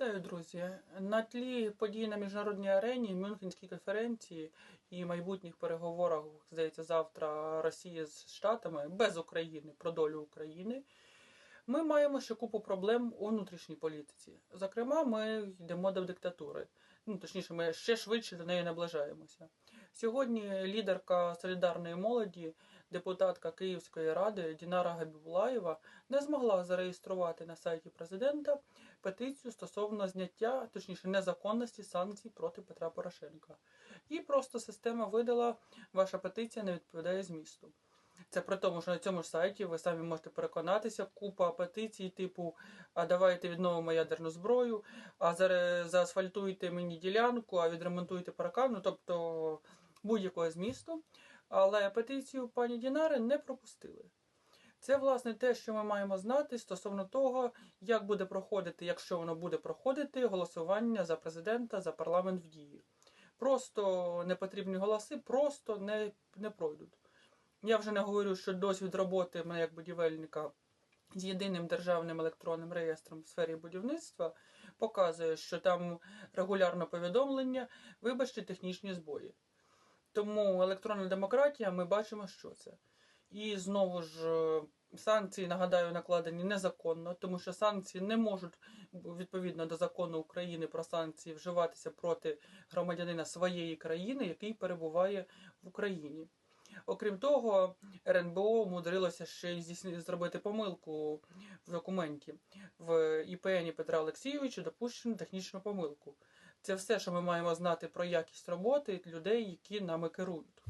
Вітаю, друзі! На тлі подій на міжнародній арені, Мюнхенській конференції і майбутніх переговорах, здається, завтра Росії з Штатами без України про долю України. Ми маємо ще купу проблем у внутрішній політиці. Зокрема, ми йдемо до диктатури. Ну, точніше, ми ще швидше до неї наближаємося. Сьогодні лідерка солідарної молоді, депутатка Київської ради Дінара Габібулаєва не змогла зареєструвати на сайті президента петицію стосовно зняття, точніше, незаконності санкцій проти Петра Порошенка. І просто система видала, ваша петиція не відповідає змісту. Це при тому, що на цьому ж сайті ви самі можете переконатися, купа петицій, типу А давайте відновимо ядерну зброю, а заасфальтуйте мені ділянку, а відремонтуйте паркан, ну тобто будь-якого змісту. Але петицію пані Дінари не пропустили. Це, власне, те, що ми маємо знати стосовно того, як буде проходити, якщо воно буде проходити, голосування за президента, за парламент в дії. Просто непотрібні голоси просто не, не пройдуть. Я вже не говорю, що досвід роботи мене як будівельника з єдиним державним електронним реєстром в сфері будівництва показує, що там регулярно повідомлення, вибачте, технічні збої. Тому електронна демократія, ми бачимо, що це. І знову ж е, санкції, нагадаю, накладені незаконно, тому що санкції не можуть відповідно до закону України про санкції вживатися проти громадянина своєї країни, який перебуває в Україні. Окрім того, РНБО умудрилося ще й зробити помилку в документі. В ІПНі Петра Олексійовича допущено технічну помилку. Це все, що ми маємо знати про якість роботи людей, які нами керують.